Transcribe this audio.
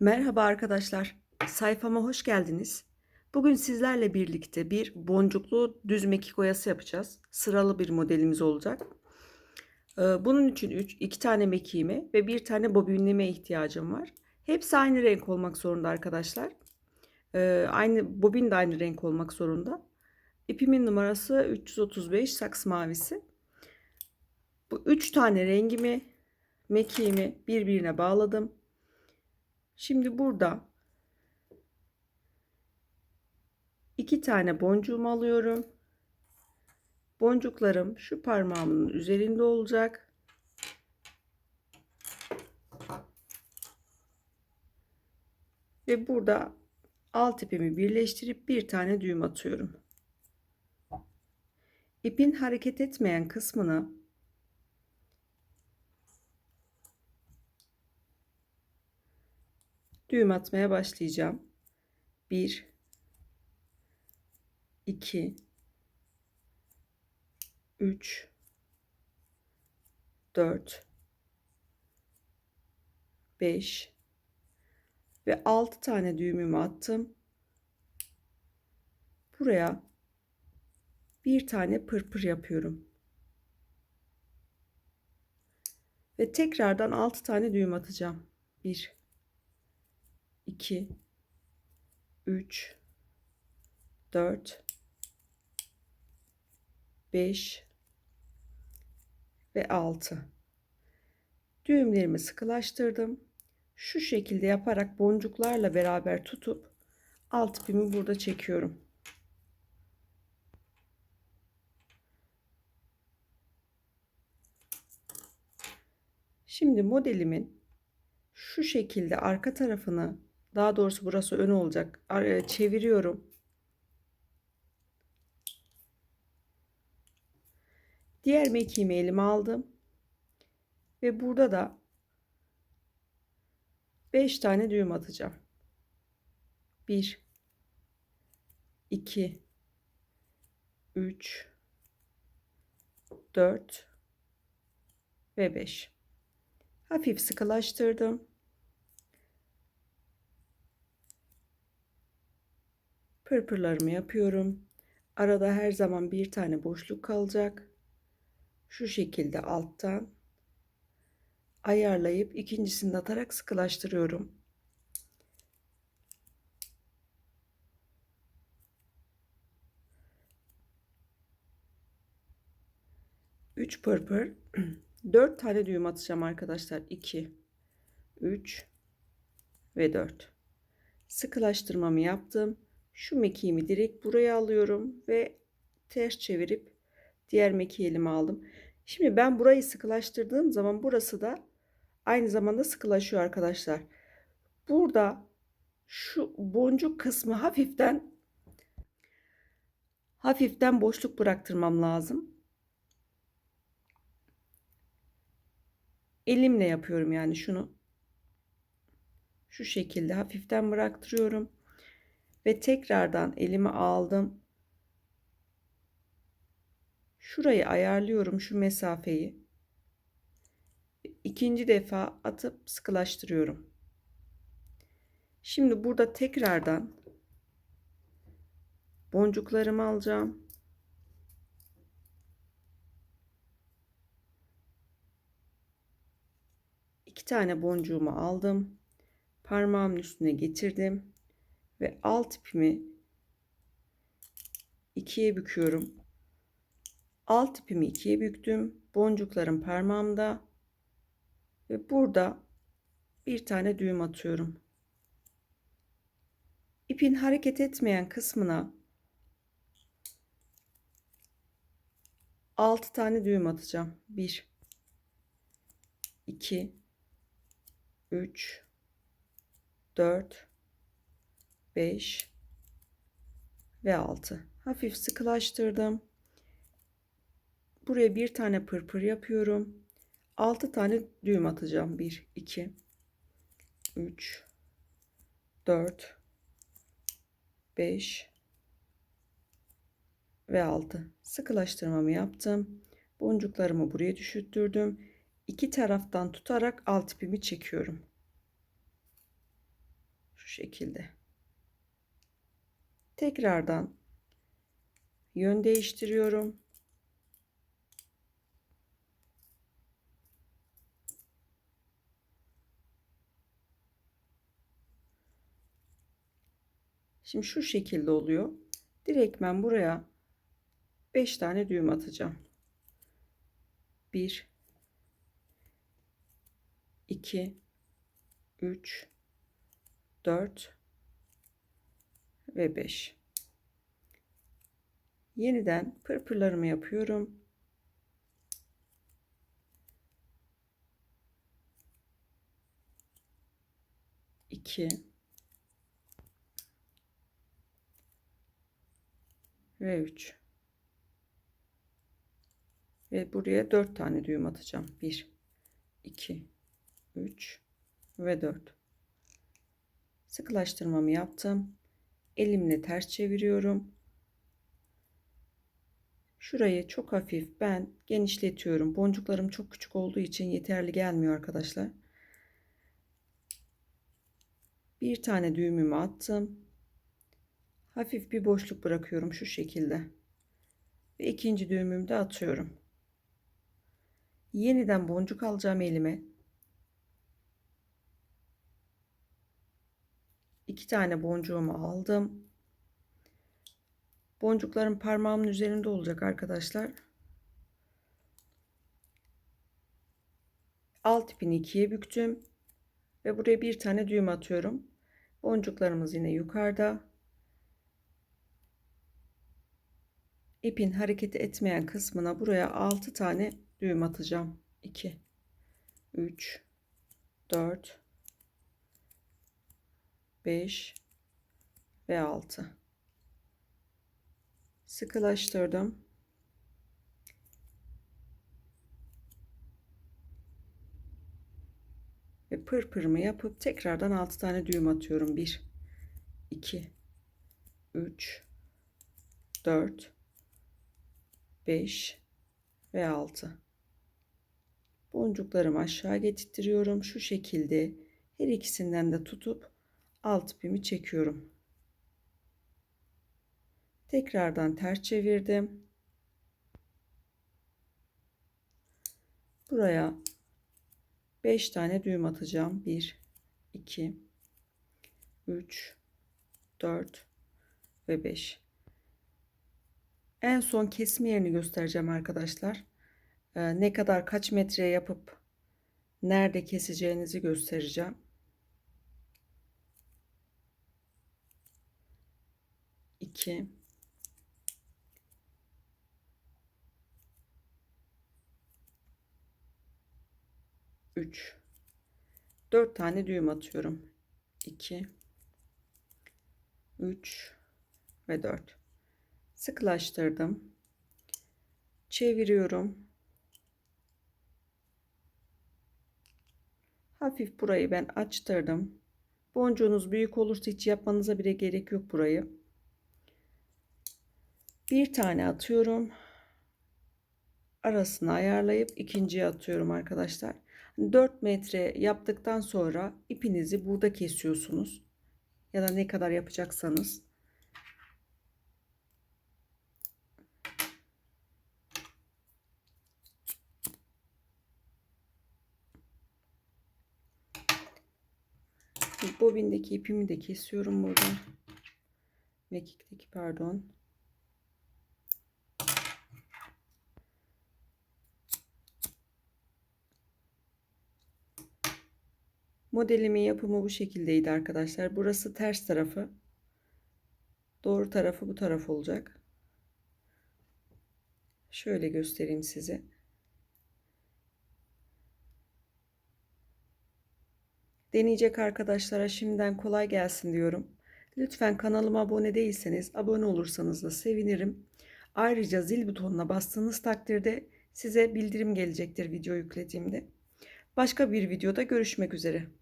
Merhaba arkadaşlar, sayfama hoş geldiniz. Bugün sizlerle birlikte bir boncuklu düz mekik oyası yapacağız. Sıralı bir modelimiz olacak. Ee, Bunun için 3, 2 tane mekiğime ve bir tane bobinleme ihtiyacım var. Hepsi aynı renk olmak zorunda arkadaşlar. Ee, Aynı bobin de aynı renk olmak zorunda. İpimin numarası 335 saks mavisi. Bu 3 tane rengimi, mekiğimi birbirine bağladım. Şimdi burada iki tane boncuğumu alıyorum. Boncuklarım şu parmağımın üzerinde olacak. Ve burada alt ipimi birleştirip bir tane düğüm atıyorum. İpin hareket etmeyen kısmını düğüm atmaya başlayacağım. 1 2 3 4 5 ve 6 tane düğümümü attım. Buraya bir tane pırpır yapıyorum. Ve tekrardan 6 tane düğüm atacağım. 1 2 3 4 5 ve 6 düğümlerimi sıkılaştırdım. Şu şekilde yaparak boncuklarla beraber tutup alt ipimi burada çekiyorum. Şimdi modelimin şu şekilde arka tarafını daha doğrusu burası ön olacak. Ar- Çeviriyorum. Diğer mekiğimi elime aldım. Ve burada da 5 tane düğüm atacağım. 1 2 3 4 ve 5. Hafif sıkılaştırdım. Pırpırlarımı yapıyorum. Arada her zaman bir tane boşluk kalacak. Şu şekilde alttan ayarlayıp ikincisini atarak sıkılaştırıyorum. Üç pırpır, dört tane düğüm atacağım arkadaşlar. 2, 3 ve 4. Sıkılaştırmamı yaptım. Şu mekiğimi direkt buraya alıyorum ve ters çevirip diğer mekiği elime aldım. Şimdi ben burayı sıkılaştırdığım zaman burası da aynı zamanda sıkılaşıyor arkadaşlar. Burada şu boncuk kısmı hafiften hafiften boşluk bıraktırmam lazım. Elimle yapıyorum yani şunu. Şu şekilde hafiften bıraktırıyorum ve tekrardan elimi aldım. Şurayı ayarlıyorum şu mesafeyi. İkinci defa atıp sıkılaştırıyorum. Şimdi burada tekrardan boncuklarımı alacağım. İki tane boncuğumu aldım. Parmağımın üstüne getirdim ve alt ipimi ikiye büküyorum. Alt ipimi ikiye büktüm. Boncuklarım parmağımda ve burada bir tane düğüm atıyorum. İpin hareket etmeyen kısmına 6 tane düğüm atacağım. 1 2 3 4 5 ve 6. Hafif sıkılaştırdım. Buraya bir tane pırpır yapıyorum. 6 tane düğüm atacağım. 1 2 3 4 5 ve 6. Sıkılaştırmamı yaptım. Boncuklarımı buraya düşürttürdüm. İki taraftan tutarak alt ipimi çekiyorum. şekilde. Tekrardan yön değiştiriyorum. Şimdi şu şekilde oluyor. Direkt ben buraya 5 tane düğüm atacağım. 1 2 3 4 ve 5 yeniden pırpırlarımı yapıyorum. İki. Ve üç. Ve buraya dört tane düğüm atacağım. Bir iki üç ve dört. Sıkılaştırmamı yaptım elimle ters çeviriyorum. Şurayı çok hafif ben genişletiyorum. Boncuklarım çok küçük olduğu için yeterli gelmiyor arkadaşlar. Bir tane düğümümü attım. Hafif bir boşluk bırakıyorum şu şekilde. Ve ikinci düğümümü de atıyorum. Yeniden boncuk alacağım elime iki tane boncuğumu aldım. Boncuklarım parmağımın üzerinde olacak arkadaşlar. Alt ipini ikiye büktüm ve buraya bir tane düğüm atıyorum. Boncuklarımız yine yukarıda. İpin hareket etmeyen kısmına buraya 6 tane düğüm atacağım. 2 3 4 5 ve 6 sıkılaştırdım. Ve pırpırımı yapıp tekrardan 6 tane düğüm atıyorum. 1 2 3 4 5 ve 6 boncuklarımı aşağı getirtiyorum. Şu şekilde her ikisinden de tutup alt ipimi çekiyorum. Tekrardan ters çevirdim. Buraya 5 tane düğüm atacağım. 1 2 3 4 ve 5. En son kesme yerini göstereceğim arkadaşlar. Ee, ne kadar kaç metre yapıp nerede keseceğinizi göstereceğim. 2 3 4 tane düğüm atıyorum. 2 3 ve 4 sıkılaştırdım. Çeviriyorum. Hafif burayı ben açtırdım. Boncuğunuz büyük olursa hiç yapmanıza bile gerek yok burayı bir tane atıyorum. Arasını ayarlayıp ikinciye atıyorum arkadaşlar. 4 metre yaptıktan sonra ipinizi burada kesiyorsunuz. Ya da ne kadar yapacaksanız. Bobindeki ipimi de kesiyorum burada. Mekikteki pardon Modelimin yapımı bu şekildeydi arkadaşlar. Burası ters tarafı. Doğru tarafı bu taraf olacak. Şöyle göstereyim size. Deneyecek arkadaşlara şimdiden kolay gelsin diyorum. Lütfen kanalıma abone değilseniz abone olursanız da sevinirim. Ayrıca zil butonuna bastığınız takdirde size bildirim gelecektir video yüklediğimde. Başka bir videoda görüşmek üzere.